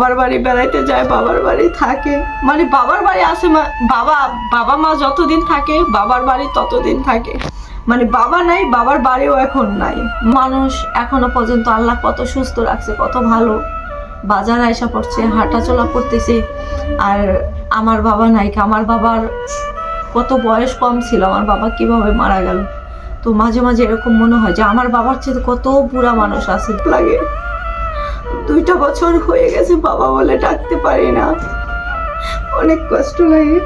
বাবার বাড়ি বেড়াইতে যায়, বাবার বাড়ি থাকে। মানে বাবার বাড়ি আসে বাবা বাবা মা যতদিন থাকে, বাবার বাড়ি ততদিন থাকে। মানে বাবা নাই, বাবার বাড়িও এখন নাই। মানুষ এখনও পর্যন্ত আল্লাহ কত সুস্থ রাখছে, কত ভালো। বাজার আয়সা পড়ছে, হাঁটাচলা করতেছে। আর আমার বাবা নাই, আমার বাবার কত বয়স কম ছিল, আমার বাবা কীভাবে মারা গেল? তো মাঝে মাঝে এরকম মনে হয় যে আমার বাবার চেয়ে কত বুড়া মানুষ আছে। লাগে। দুইটা বছর হয়ে গেছে বাবা বলে ডাকতে পারি না। অনেক কষ্ট লাগে।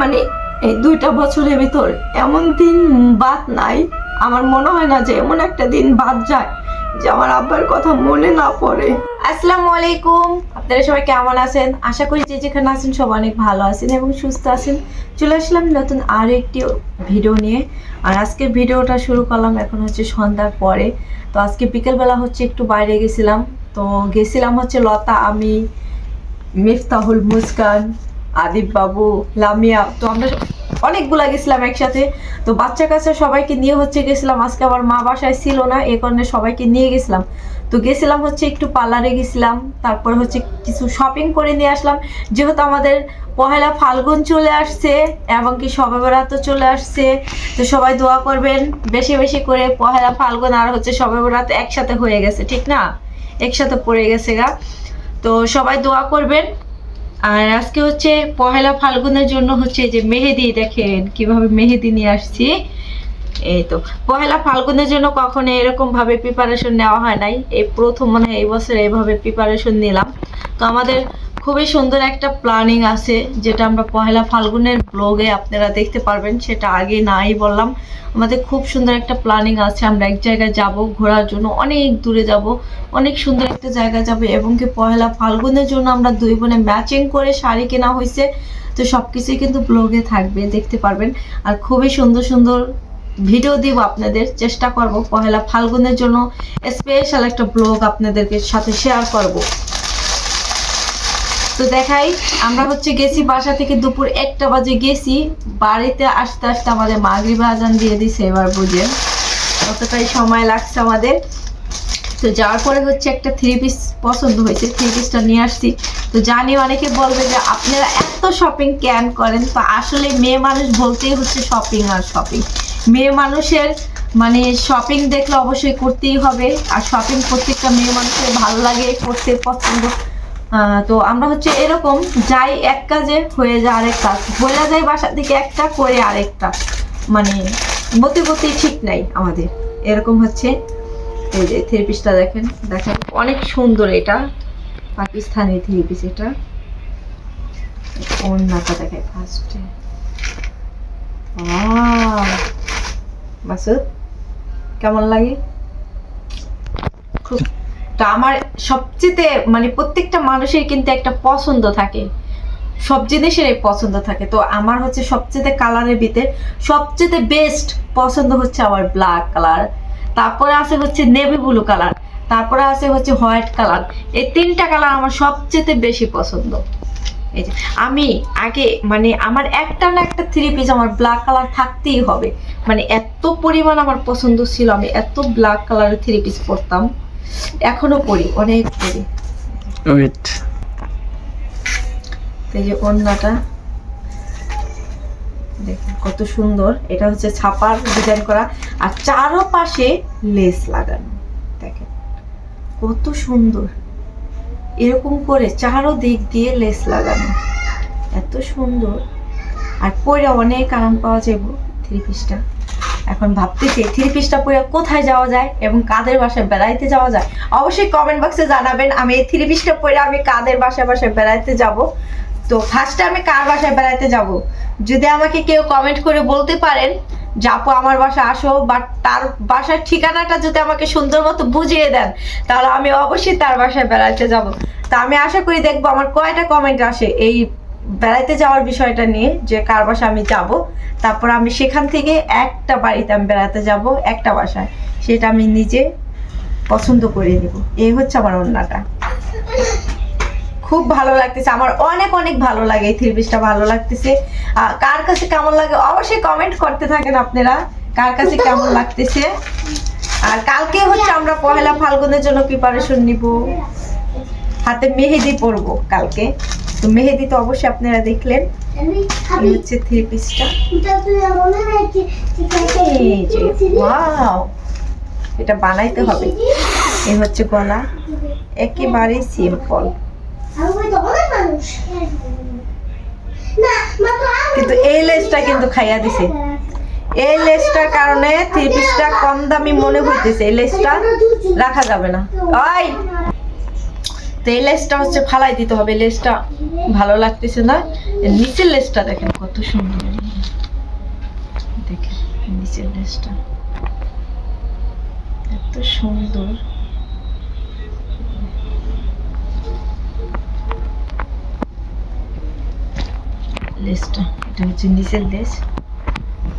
মানে এই দুইটা বছরের ভিতর এমন দিন বাদ নাই। আমার মনে হয় না যে এমন একটা দিন বাদ যায়। যে আমার আব্বার কথা মনে না পড়ে। আসসালামু আলাইকুম। আপনারা সবাই কেমন আছেন? আশা করি যে যেখানে আছেন সবাই অনেক ভালো আছেন এবং সুস্থ আছেন। চলে আসলাম নতুন আরও একটি ভিডিও নিয়ে। আর আজকের ভিডিওটা শুরু করলাম এখন হচ্ছে সন্ধ্যার পরে। তো আজকে বিকেলবেলা হচ্ছে একটু বাইরে গেছিলাম। তো গেছিলাম হচ্ছে লতা, আমি, মিফতাহুল মুস্কান, আদিব বাবু, লামিয়া। তো আমরা অনেকগুলা গেছিলাম একসাথে। তো বাচ্চা কাচ্চা সবাইকে নিয়ে হচ্ছে গেছিলাম। আজকে আমার মা বাসায় ছিল না এই কারণে সবাইকে নিয়ে গেছিলাম। তো গেছিলাম হচ্ছে একটু পার্লারে গেছিলাম, তারপর হচ্ছে কিছু শপিং করে নিয়ে আসলাম। যেহেতু আমাদের পহেলা ফাল্গুন চলে আসছে এবং কি সবে বেড়াতে চলে আসছে, তো সবাই দোয়া করবেন, বেশি বেশি করে পহেলা ফাল্গুন আর হচ্ছে সবে বেড়াতে একসাথে হয়ে গেছে, ঠিক না? একসাথে পড়ে গেছে গা। তো সবাই দোয়া করবেন। আর আজকে হচ্ছে পহেলা ফাল্গুনের জন্য হচ্ছে যে মেহেদি, দেখেন কীভাবে মেহেদি নিয়ে আসছি। এই তো, পহেলা ফাল্গুনের জন্য কখনো এরকম ভাবে প্রিপারেশন নেওয়া হয় নাই। এই প্রথম মানে এই বছর এইভাবে প্রিপারেশন নিলাম। তো আমাদের খুবই সুন্দর একটা প্ল্যানিং আছে, যেটা আমরা পহেলা ফাল্গুনের ব্লগে আপনারা দেখতে পারবেন, সেটা আগে নাই বললাম। আমাদের খুব সুন্দর একটা প্ল্যানিং আছে, আমরা এক জায়গায় যাব, ঘোরার জন্য অনেক দূরে যাব, অনেক সুন্দর একটা জায়গা যাবে, এবং কি পহেলা ফাল্গুনের জন্য আমরা দুই বোনে ম্যাচিং করে শাড়ি কেনা হয়েছে, তো সব কিছুই কিন্তু ব্লগে থাকবে, দেখতে পারবেন। আর খুবই সুন্দর সুন্দর ভিডিও দিব আপনাদের, চেষ্টা করব পহেলা ফাল্গুনের জন্য স্পেশাল একটা ব্লগ আপনাদেরকে সাথে শেয়ার করব। তো দেখাই, আমরা হচ্ছে গেছি বাসা থেকে দুপুর একটা বাজে গেছি, বাড়িতে আসতে আসতে আমাদের মাগরিব আজান দিয়ে দিছে এবার বুঝে কতটাই সময় লাগছে আমাদের। তো যাওয়ার পরে হচ্ছে একটা থ্রি পিস পছন্দ হয়েছে থ্রি পিসটা নিয়ে আসছি। তো জানি অনেকে বলবে যে আপনারা এত শপিং ক্যান করেন? তো আসলে মেয়ে মানুষ বলতেই হচ্ছে শপিং আর শপিং মেয়ে মানুষের মানে শপিং দেখলে অবশ্যই করতেই হবে। আর শপিং প্রত্যেকটা মেয়ে মানুষের ভালো লাগে, করতে পছন্দ। তো আমরা হচ্ছে এরকম যাই এক কাজে, হয়ে যায় আরেক কাজ। বলে যায় বাসা থেকে একটা, করে আরেকটা। মানে গতি গতি ঠিক নাই আমাদের। এরকম হচ্ছে। এই যে থ্রি পিসটা দেখেন দেখেন অনেক সুন্দর এটা। পাকিস্তানি থ্রি পিস এটা ওড়নাটা দেখায় ফার্স্টে মাসুদ, কেমন লাগে? খুব তো আমার সবচেয়ে মানে প্রত্যেকটা মানুষের কিন্তু একটা পছন্দ থাকে। সব জিনিসেরই পছন্দ থাকে। তো আমার হচ্ছে সবচেয়ে কালারের ভিতরে সবচেয়ে বেস্ট পছন্দ হচ্ছে আমার ব্ল্যাক কালার তারপরে আছে হচ্ছে নেভি ব্লু কালার তারপরে আছে হচ্ছে হোয়াইট কালার এই তিনটা কালার আমার সবচেয়ে বেশি পছন্দ। এই যে, আমি আগে মানে আমার একটা না একটা থ্রি পিস আমার ব্ল্যাক কালার থাকতেই হবে। মানে এত পরিমাণ আমার পছন্দ ছিল, আমি এত ব্ল্যাক কালারের থ্রি পিস পরতাম। এখনও পরি অনেক পরি ওয়েট এই যে ওড়নাটা দেখুন কত সুন্দর। এটা হচ্ছে ছাপার ডিজাইন করা আর চারো পাশে লেস লাগানো। দেখেন কত সুন্দর। এরকম করে চারো দিক দিয়ে লেস লাগানো। এত সুন্দর। আর পরে অনেক আরাম পাওয়া যাবে থ্রি পিসটা। এখন ভাবতেছি থ্রি পিসটা পরে কোথায় যাওয়া যায় এবং কাদের বাসায় বেড়াইতে যাওয়া যায়? অবশ্যই কমেন্ট বক্সে জানাবেন, আমি এই থ্রি পিসটা পরে আমি কাদের বাসায় বাসায় বেড়াইতে যাব। তো ফার্স্টে আমি কার বাসায় বেড়াইতে যাব? যদি আমাকে কেউ কমেন্ট করে বলতে পারেন, যে আপু আমার বাসা আসো বাট তার বাসার ঠিকানাটা যদি আমাকে সুন্দর মতো বুঝিয়ে দেন, তাহলে আমি অবশ্যই তার বাসায় বেড়াইতে যাব। তা আমি আশা করি দেখব আমার কয়টা কমেন্ট আসে এই বেড়াইতে যাওয়ার বিষয়টা নিয়ে যে কার বাসা আমি যাব, তারপর আমি সেখান থেকে একটা বাড়িতে আমি বেড়াতে যাব, একটা বাসায়। সেটা আমি নিজে পছন্দ করে নেব। এই হচ্ছে আমার অন্যটা খুব ভালো লাগতেছে। আমার অনেক অনেক ভালো লাগে এই থ্রি পিসটা, ভালো লাগতেছে। কার কাছে কেমন লাগে অবশ্যই কমেন্ট করতে থাকেন আপনারা। কার কাছে কেমন লাগতেছে? আর কালকে হচ্ছে আমরা পহেলা ফাল্গুনের জন্য প্রিপারেশন নিব। হাতে মেহেদি পরবো কালকে। তো মেহেদি তো অবশ্যই আপনারা দেখলেন। এই হচ্ছে থ্রি পিসটা ওয়াও এটা বানাইতে হবে। এই হচ্ছে গলা। একেবারে সিম্পল কিন্তু এই লেসটা কিন্তু খাইয়া দিছে। এই লেসটার কারণে থ্রি পিসটা কম দামি মনে হইতেছে। এই লেসটা রাখা যাবে না। ওই! তো এই লেসটা হচ্ছে ফালাই দিতে হবে। লেসটা ভালো লাগতেছে না। নিচের লেসটা দেখেন কত সুন্দর। দেখেন নিচের লেসটা। এত সুন্দর। লেসটা, এটা হচ্ছে নিচের লেস।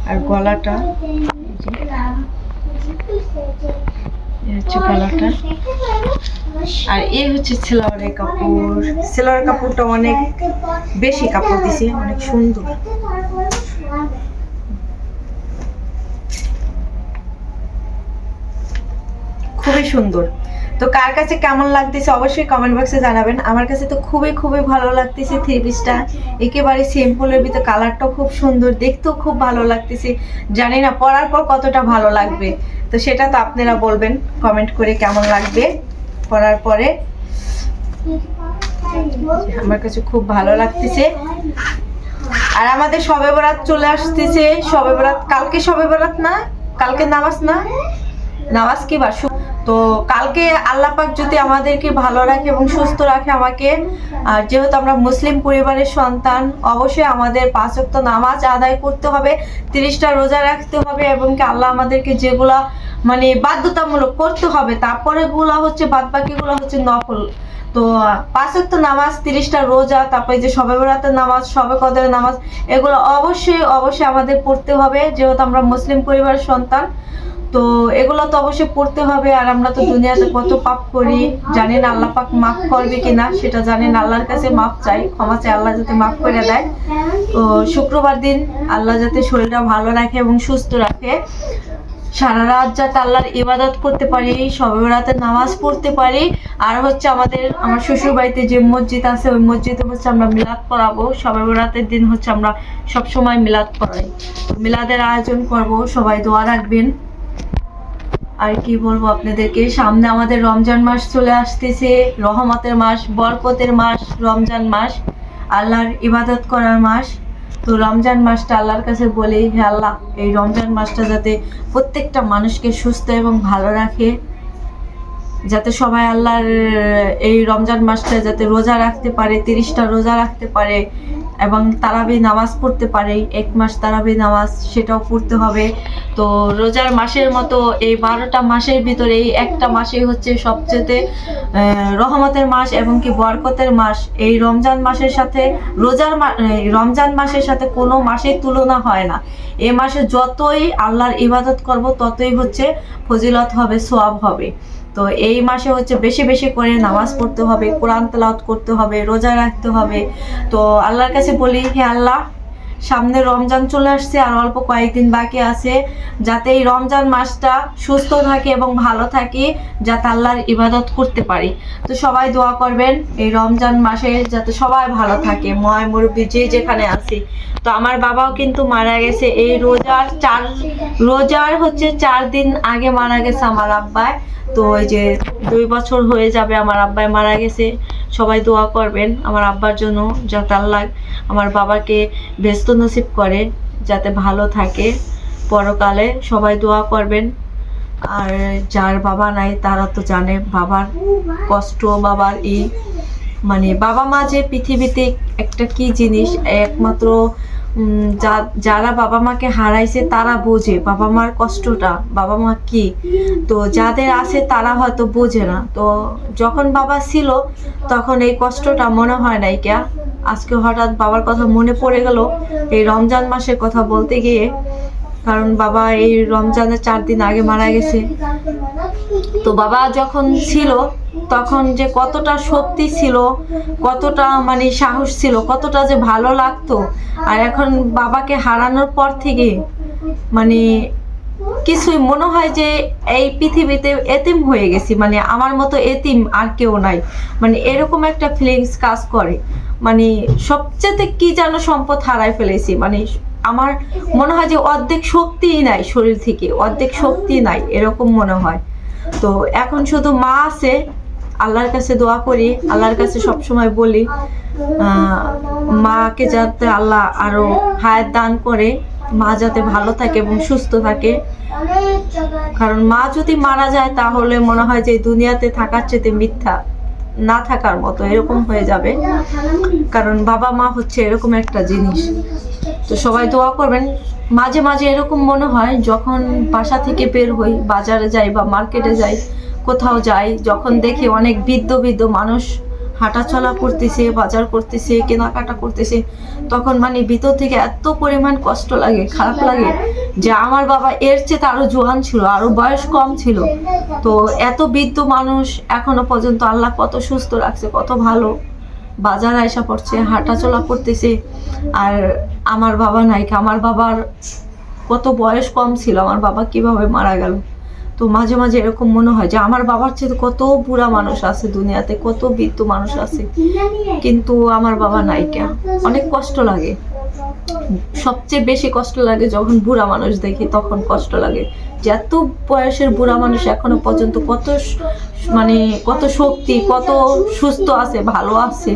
আর গলাটা এই হচ্ছে আর এই হচ্ছে সেলোয়ারের কাপড়। সেলোয়ারের কাপড়টা অনেক বেশি কাপড় দিছে, অনেক সুন্দর। খুবই সুন্দর। তো কার কাছে কেমন লাগতেছে অবশ্যই কমেন্ট বক্সে জানাবেন। আমার কাছে তো খুবই খুবই ভালো লাগতেছে থ্রি পিসটা একেবারে সিম্পলের ভিতরে কালারটাও খুব সুন্দর, দেখতেও খুব ভালো লাগতেছে। জানি না পরার পর কতটা ভালো লাগবে। তো সেটা তো আপনারা বলবেন কমেন্ট করে কেমন লাগবে পরার পরে। আমার কাছে খুব ভালো লাগতেছে। আর আমাদের সবে বরাত চলে আসতেছে। সবে বরাত, কালকে সবে বরাত না? কালকে নামাজ না? নামাজ কি শু- তো কালকে আল্লাহ পাক যদি আমাদেরকে ভালো রাখে এবং সুস্থ রাখে আমাকে, আর যেহেতু আমরা মুসলিম পরিবারের সন্তান, অবশ্যই আমাদের পাঁচ ওয়াক্ত নামাজ আদায় করতে হবে, তিরিশটা রোজা রাখতে হবে এবং কি আল্লাহ আমাদেরকে যেগুলা মানে বাধ্যতামূলক করতে হবে তারপরে গুলা হচ্ছে বাদ বাকিগুলো হচ্ছে নফল। তো পাঁচ ওয়াক্ত নামাজ, তিরিশটা রোজা, তারপরে যে সবে বরাতের নামাজ সবে কদরের নামাজ, এগুলো অবশ্যই অবশ্যই আমাদের পড়তে হবে, যেহেতু আমরা মুসলিম পরিবারের সন্তান। তো এগুলো তো অবশ্যই পড়তে হবে, আর আমরা তো দুনিয়াতে কত পাপ করি জানেন আল্লাহ পাক মাফ করবে কিনা, সেটা জানেন আল্লাহর কাছে মাফ চাই, ক্ষমা চাই, আল্লাহ যাতে মাফ করে দেয়। তো শুক্রবার দিন আল্লাহ যাতে শরীরটা ভালো রাখে এবং সুস্থ রাখে। সারা রাত যাতে আল্লাহর ইবাদত করতে পারি, সবে রাতে নামাজ পড়তে পারি, আর হচ্ছে আমাদের, আমার শ্বশুর বাড়িতে যে মসজিদ আছে, ওই মসজিদে হচ্ছে আমরা মিলাদ পড়াবো। সবে রাতের দিন হচ্ছে আমরা সব সময় মিলাদ পড়াই। মিলাদের আয়োজন করব, সবাই দোয়া রাখবেন। আর কি বলব আপনাদেরকে? সামনে আমাদের রমজান মাস চলে আসতেছে। রহমতের মাস, বরকতের মাস, রমজান মাস, আল্লাহর ইবাদত করার মাস। তো রমজান মাসটা আল্লাহর কাছে বলি, হে আল্লাহ, এই রমজান মাসটা যাতে প্রত্যেকটা মানুষকে সুস্থ এবং ভালো রাখে, যাতে সবাই আল্লাহর এই রমজান মাসটা যাতে রোজা রাখতে পারে, তিরিশটা রোজা রাখতে পারে এবং তারাবি নামাজ পড়তে পারে, এক মাস তারাবি নামাজ সেটাও পড়তে হবে। তো রোজার মাসের মতো এই বারোটা মাসের ভিতরে এই একটা মাসেই হচ্ছে সবচেয়ে রহমতের মাস এবং কি বরকতের মাস। এই রমজান মাসের সাথে, রোজার রমজান মাসের সাথে কোনো মাসের তুলনা হয় না। এ মাসে যতই আল্লাহর ইবাদত করব, ততই হচ্ছে ফজিলত হবে, সোয়াব হবে। তো এই মাসে হচ্ছে বেশি বেশি করে নামাজ পড়তে হবে, কোরআন তেলাওয়াত করতে হবে, রোজা রাখতে হবে। তো আল্লাহর কাছে বলি, হে আল্লাহ সামনে রমজান চলে আসছে আর অল্প কয়েকদিন বাকি আছে। যাতে এই রমজান মাসটা সুস্থ থাকে এবং ভালো থাকি, যাতে আল্লাহর ইবাদত করতে পারি। তো সবাই দোয়া করবেন এই রমজান মাসে যাতে সবাই ভালো থাকে। ময় মুরব্বী যে যেখানে আছি। তো আমার বাবাও কিন্তু মারা গেছে। এই রোজার চার, রোজার হচ্ছে চার দিন আগে মারা গেছে আমার আব্বায় তো ওই যে দুই বছর হয়ে যাবে আমার আব্বাই মারা গেছে। সবাই দোয়া করবেন আমার আব্বার জন্য, যাতে আল্লাহ আমার বাবাকে ব্যস্ত নসিব করে, যাতে ভালো থাকে। পরকালে সবাই দোয়া করবেন। আর যার বাবা নাই, তারা তো জানে বাবার কষ্ট, বাবার ই। মানে বাবা মা যে পৃথিবীতে একটা কি জিনিস, একমাত্র যারা বাবা মাকে হারাইছে, তারা বোঝে বাবা মার কষ্টটা, বাবা মা কি। তো যাদের আছে, তারা হয়তো বোঝে না। তো যখন বাবা ছিল, তখন এই কষ্টটা মনে হয় নাই ক্যা? আজকে হঠাৎ বাবার কথা মনে পড়ে গেল এই রমজান মাসের কথা বলতে গিয়ে, কারণ বাবা এই রমজানের চার দিন আগে মারা গেছে। তো বাবা যখন ছিল, তখন যে কতটা শক্তি ছিল, কতটা মানে সাহস ছিল, কতটা যে ভালো লাগতো, আর এখন বাবাকে হারানোর পর থেকে মানে কিছুই মনে হয় যে এই পৃথিবীতে এতিম হয়ে গেছি মানে আমার মতো এতিম আর কেউ নাই। মানে এরকম একটা ফিলিংস কাজ করে। মানে সবচেয়ে কি যেন সম্পদ হারাই ফেলেছি মানে আমার মনে হয় যে অর্ধেক শক্তিই নাই শরীর থেকে অর্ধেক শক্তি নাই এরকম মনে হয়। তো এখন শুধু মা আছে আল্লাহর কাছে দোয়া করি আল্লাহর কাছে সবসময় বলি আহ, মাকে যাতে আল্লাহ আরও হায়াত দান করে মা যাতে ভালো থাকে এবং সুস্থ থাকে। কারণ মা যদি মারা যায়, তাহলে মনে হয় যে দুনিয়াতে থাকার চেয়ে মিথ্যা না থাকার মতো এরকম হয়ে যাবে। কারণ বাবা মা হচ্ছে এরকম একটা জিনিস। তো সবাই দোয়া করবেন। মাঝে মাঝে এরকম মনে হয়, যখন বাসা থেকে বের হই, বাজারে যাই বা মার্কেটে যাই, কোথাও যাই, যখন দেখি অনেক বৃদ্ধ বৃদ্ধ মানুষ হাঁটাচলা করতেছে, বাজার করতেছে, কেনাকাটা করতেছে, তখন মানে ভিতর থেকে এত পরিমাণ কষ্ট লাগে, খারাপ লাগে যে আমার বাবা এর চেয়ে আরও জোয়ান ছিল, আরও বয়স কম ছিল। তো এত বৃদ্ধ মানুষ এখনও পর্যন্ত আল্লাহ কত সুস্থ রাখছে, কত ভালো। বাজার আয়সা পড়ছে, হাঁটাচলা করতেছে, আর আমার বাবা নাই, আমার বাবার কত বয়স কম ছিল, আমার বাবা কীভাবে মারা গেল? তো মাঝে মাঝে এরকম মনে হয় যে আমার বাবার চেয়ে কত বুড়া মানুষ আছে দুনিয়াতে, কত বৃদ্ধ মানুষ আছে। কিন্তু আমার বাবা নাইকা অনেক কষ্ট লাগে। সবচেয়ে বেশি কষ্ট লাগে যখন বুড়া মানুষ দেখি, তখন কষ্ট লাগে। যে এত বয়সের বুড়া মানুষ এখনও পর্যন্ত কত মানে কত শক্তি, কত সুস্থ আছে, ভালো আছে।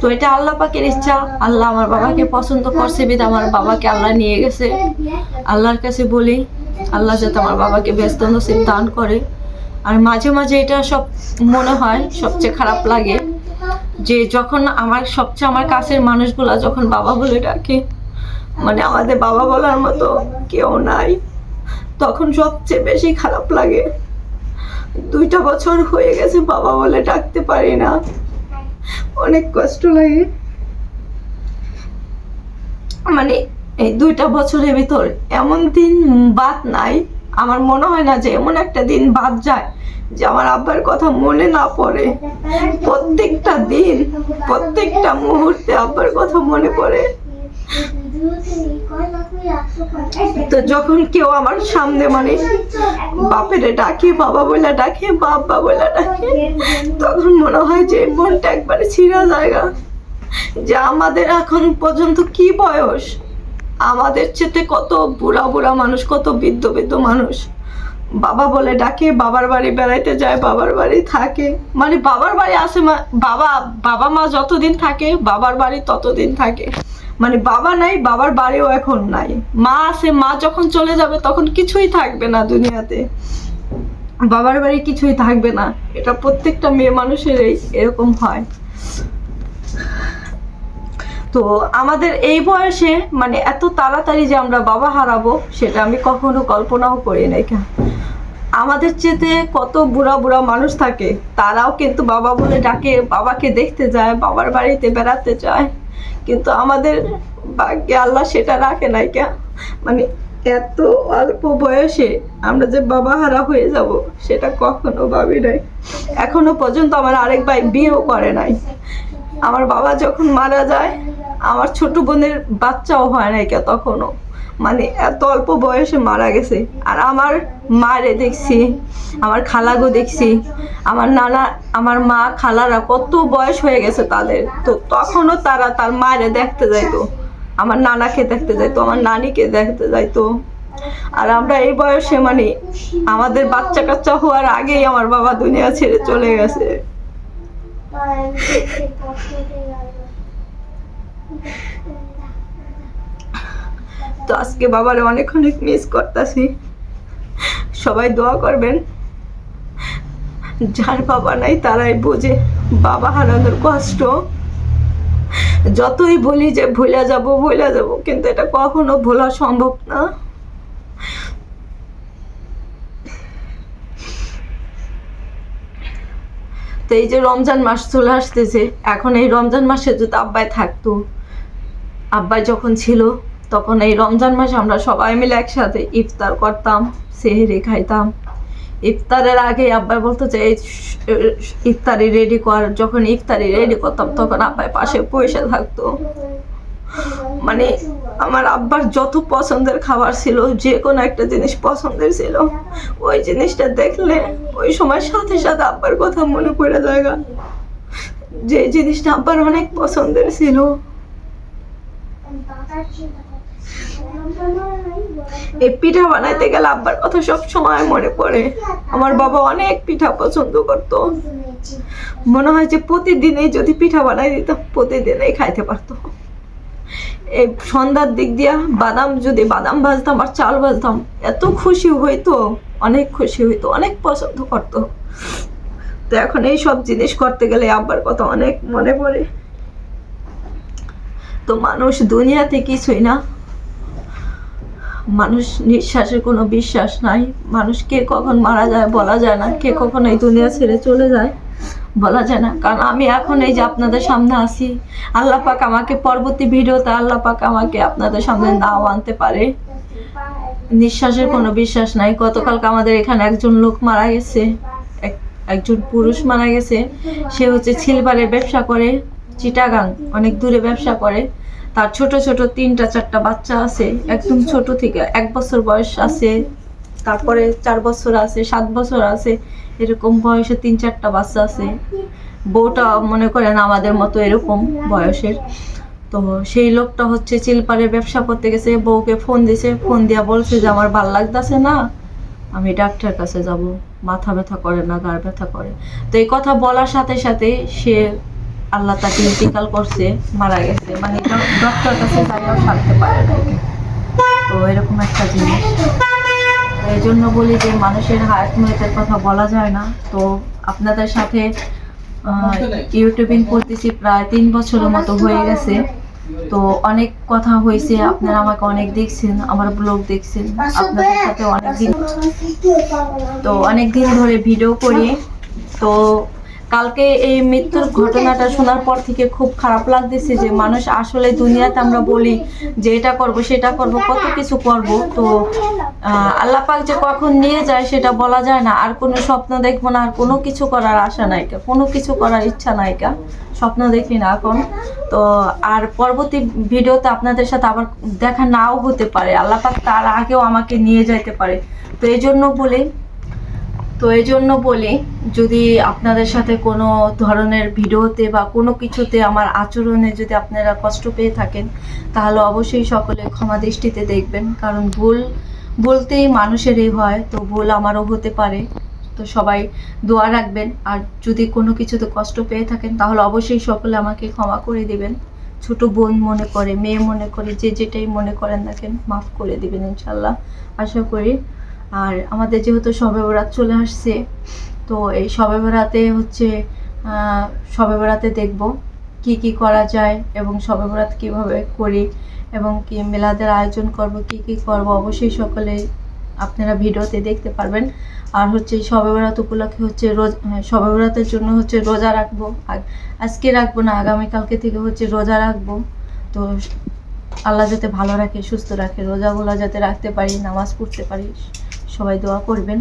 তো এটা আল্লাহ পাকের ইচ্ছা। আল্লাহ আমার বাবাকে পছন্দ করছে বিধ আমার বাবাকে আল্লাহ নিয়ে গেছে। আল্লাহর কাছে বলি আল্লাহ যাতে আমার বাবাকে ব্যস্ত নসিব দান করে। আর মাঝে মাঝে এটা সব মনে হয়, সবচেয়ে খারাপ লাগে যে যখন আমার সবচেয়ে আমার কাছের মানুষগুলা যখন বাবা বলে ডাকে মানে আমাদের বাবা বলার মতো কেউ নাই, তখন সবচেয়ে বেশি খারাপ লাগে। দুইটা বছর হয়ে গেছে বাবা বলে ডাকতে পারি না। অনেক কষ্ট লাগে। মানে এই দুইটা বছরের ভিতর এমন দিন বাদ নাই। আমার মনে হয় না যে এমন একটা দিন বাদ যায় যে আমার আব্বার কথা মনে না পড়ে। প্রত্যেকটা দিন, প্রত্যেকটা মুহূর্তে আব্বার কথা মনে পড়ে। তো যখন কেউ আমার সামনে মানে বাপেরে ডাকে, বাবা বলে ডাকে, বাবা বলে ডাকে, তখন মনে হয় যে মনটা একবারে ছিঁড়া জায়গা। যে আমাদের এখন পর্যন্ত কি বয়স? আমাদের চেতে কত বুড়া বুড়া মানুষ, কত বৃদ্ধ বৃদ্ধ মানুষ। বাবা বলে ডাকে, বাবার বাড়ি বেড়াইতে যায়, বাবার বাড়ি থাকে। মানে বাবার বাড়ি আসে বাবা বাবা মা যতদিন থাকে, বাবার বাড়ি ততদিন থাকে। মানে বাবা নাই, বাবার বাড়িও এখন নাই। মা আছে মা যখন চলে যাবে তখন কিছুই থাকবে না দুনিয়াতে। বাবার বাড়ি কিছুই থাকবে না। এটা প্রত্যেকটা মেয়ে মানুষেরই এরকম হয়। তো আমাদের এই বয়সে মানে এত তাড়াতাড়ি যে আমরা বাবা হারাবো, সেটা আমি কখনো কল্পনাও করি নাই কেন? আমাদের চেতে কত বুড়া বুড়া মানুষ থাকে, তারাও কিন্তু বাবা বলে ডাকে, বাবাকে দেখতে যায়, বাবার বাড়িতে বেড়াতে যায়। কিন্তু আমাদের ভাগ্যে আল্লাহ সেটা রাখে নাই কে মানে এত অল্প বয়সে আমরা যে বাবা হারা হয়ে যাব, সেটা কখনো ভাবি নাই। এখনও পর্যন্ত আমার আরেক ভাই বিয়েও করে নাই। আমার বাবা যখন মারা যায় আমার ছোট বোনের বাচ্চাও হয় নাই কে তখনও। মানে এত অল্প বয়সে মারা গেছে। আর আমার মারে দেখছি, আমার খালাগো দেখছি, আমার নানা, আমার মা, খালারা কত বয়স হয়ে গেছে তাদের। তো তখনও তারা তার মায়েরে দেখতে যাইতো। আমার নানাকে দেখতে যাইতো, আমার নানিকে দেখতে যাইতো। আর আমরা এই বয়সে মানে আমাদের বাচ্চা কাচ্চা হওয়ার আগেই আমার বাবা দুনিয়া ছেড়ে চলে গেছে। তো আজকে বাবারে অনেক অনেক মিস করতেছি। সবাই দোয়া করবেন। যার বাবা নাই তারাই বোঝে বাবা হারানোর কষ্ট। যতই বলি যে ভুলে যাব ভুলে যাব, কিন্তু এটা কখনো ভোলা সম্ভব না। তো এই যে রমজান মাস চলে আসতেছে, এখন এই রমজান মাসে যদি আব্বাই থাকতো আব্বাই যখন ছিল, তখন এই রমজান মাসে আমরা সবাই মিলে একসাথে ইফতার করতাম, সেহেরি খাইতাম। ইফতারের আগে আব্বাই বলতো যে, এই ইফতারি রেডি কর। যখন ইফতারি রেডি করতাম, তখন আব্বাই পাশে পয়সা থাকতো। মানে আমার আব্বার যত পছন্দের খাবার ছিল, যে কোনো একটা জিনিস পছন্দের ছিল, ওই জিনিসটা দেখলে ওই সময় সাথে সাথে আব্বার কথা মনে পড়ে যায় গা। যে জিনিসটা আব্বার অনেক পছন্দের ছিল এই পিঠা বানাইতে গেলে আব্বার কথা সব সময় মনে পড়ে। আমার বাবা অনেক পিঠা পছন্দ করতো। মনে হয় যে প্রতিদিনই যদি পিঠা বানাই দিতাম, প্রতিদিনই খাইতে পারতো। এই সন্ধ্যার দিক দিয়া বাদাম, যদি বাদাম ভাজতাম আর চাল ভাজতাম, এত খুশি হইতো, অনেক খুশি হইতো, অনেক পছন্দ করতো। তো এখন এই সব জিনিস করতে গেলে আব্বার কথা অনেক মনে পড়ে। তো মানুষ দুনিয়াতে কিছুই না। মানুষ নিঃশ্বাসের কোনো বিশ্বাস নাই। মানুষ কে কখন মারা যায় বলা যায় না। কে কখন এই দুনিয়া ছেড়ে চলে যায় বলা যায় না। কারণ আমি এখন এই যে আপনাদের সামনে আছি, আল্লাহ পাক আমাকে পরবর্তী ভিডিওতে আল্লাহ পাক আমাকে আপনাদের সামনে নাও আনতে পারে। নিঃশ্বাসের কোনো বিশ্বাস নাই। গতকালকে আমাদের এখানে একজন লোক মারা গেছে। এক- একজন পুরুষ মারা গেছে। সে হচ্ছে ছিলবারের ব্যবসা করে। চিটাগাং, অনেক দূরে ব্যবসা করে। তার ছোট ছোট তিনটা চারটা বাচ্চা আছে, একদম ছোট থেকে। এক বছর বয়স আছে, তারপরে চার বছর আছে, সাত বছর আছে, এরকম বয়সে তিন চারটা বাচ্চা আছে। বউটা মনে করেন আমাদের মতো এরকম বয়সের। তো সেই লোকটা হচ্ছে চিলপাড়ে ব্যবসা করতে গেছে, বউকে ফোন দিছে। ফোন দিয়া বলছে যে, আমার ভালো লাগতেছে না, আমি ডাক্তার কাছে যাব। মাথা ব্যথা করে না গাড় ব্যথা করে। তো এই কথা বলার সাথে সাথে সে আল্লাহ তাকে ইন্তিকাল করছে মারা গেছে। মানে ডক্টর কাছে যাইও সারতে পারে না। তো এরকম একটা জিনিস। এই জন্য বলি যে মানুষের হায়াত মৃতের কথা বলা যায় না। তো আপনাদের সাথে ইউটিউবিং করতেছি প্রায় তিন বছরের মতো হয়ে গেছে। তো অনেক কথা হয়েছে। আপনারা আমাকে অনেক দেখছেন আমার ব্লগ দেখছেন। আপনাদের সাথে অনেক দিন তো অনেক দিন ধরে ভিডিও করি। তো কালকে এই মৃত্যুর ঘটনাটা শোনার পর থেকে খুব খারাপ লাগতেছে যে মানুষ আসলে দুনিয়াতে আমরা বলি যে এটা করব, সেটা করব, কত কিছু করব। তো আল্লাহ পাক যে কখন নিয়ে যায় সেটা বলা যায় না। আর কোনো স্বপ্ন দেখব না, আর কোনো কিছু করার আশা নাইকা কোনো কিছু করার ইচ্ছা নাইকা স্বপ্ন দেখি না এখন। তো, আর পরবর্তী ভিডিওতে আপনাদের সাথে আবার দেখা নাও হতে পারে। আল্লাহ পাক তার আগেও আমাকে নিয়ে যাইতে পারে। তো এই জন্য বলি তো এই জন্য বলি যদি আপনাদের সাথে কোনো ধরনের ভিডিওতে বা কোনো কিছুতে আমার আচরণে যদি আপনারা কষ্ট পেয়ে থাকেন, তাহলে অবশ্যই সকলে ক্ষমা দৃষ্টিতে দেখবেন। কারণ ভুল বলতেই মানুষেরই হয়, তো ভুল আমারও হতে পারে। তো সবাই দোয়া রাখবেন। আর যদি কোনো কিছুতে কষ্ট পেয়ে থাকেন, তাহলে অবশ্যই সকলে আমাকে ক্ষমা করে দিবেন। ছোট বোন মনে করে, মেয়ে মনে করে, যে যেটাই মনে করেন না কেন, মাফ করে দিবেন ইনশাল্লাহ। আশা করি আর আমাদের যেহেতু শবে বরাত চলে আসছে, তো এই শবে বরাতে হচ্ছে শবে বরাতে দেখব কি কি করা যায় এবং সবে বরাত কীভাবে করি এবং কি মেলাদের আয়োজন করব, কি কি করব, অবশ্যই সকলে আপনারা ভিডিওতে দেখতে পারবেন। আর হচ্ছে শবে বরাত উপলক্ষে হচ্ছে রোজ শবে বরাতের জন্য হচ্ছে রোজা রাখব। আজকে রাখব না, আগামীকালকে থেকে হচ্ছে রোজা রাখব। তো আল্লাহ যাতে ভালো রাখে, সুস্থ রাখে, রোজাগুলো যাতে রাখতে পারি, নামাজ পড়তে পারি। সবাই দোয়া করবেন।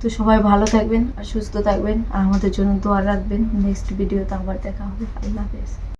তো সবাই ভালো থাকবেন আর সুস্থ থাকবেন। আর আমাদের জন্য দোয়া রাখবেন। নেক্সট ভিডিওতে আবার দেখা হবে। আল্লাহ হাফেজ।